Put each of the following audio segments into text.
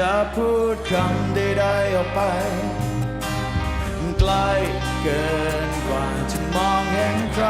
จะพูดคำใดๆออกไปใกล้เกินกว่าจะมองเห็นใคร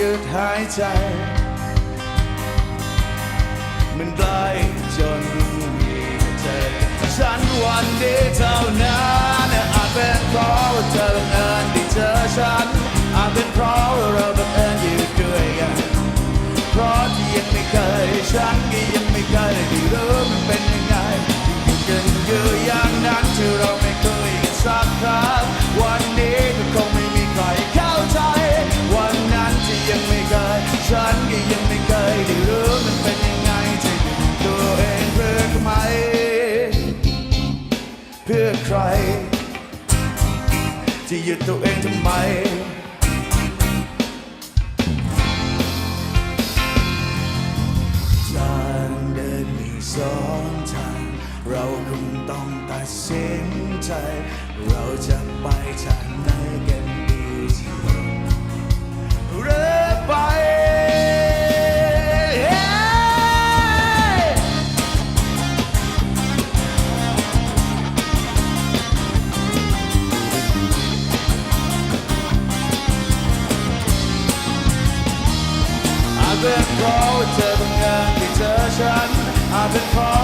ากจะยืดหายใจ มันใกล้จนมีเธอฉันวันนี้เท่านั้นอาจเป็นเพราะว่าเธอบังเอิญได้เจอฉันอาจเป็นเพราะว่าเราบังเอิญอยู่ด้วยกันเพราะที่ยังไม่เคยฉันก็ยัง พื่อใครที่หยุดตัวเองทำไม ทางเดินมีสองทาง เราคงต้องตัดสินใจ เราจะไปทางไหนกันดี อาจเป็นเพราเธอบังเอิญที่เธอฉันอาจเป็นเพราะ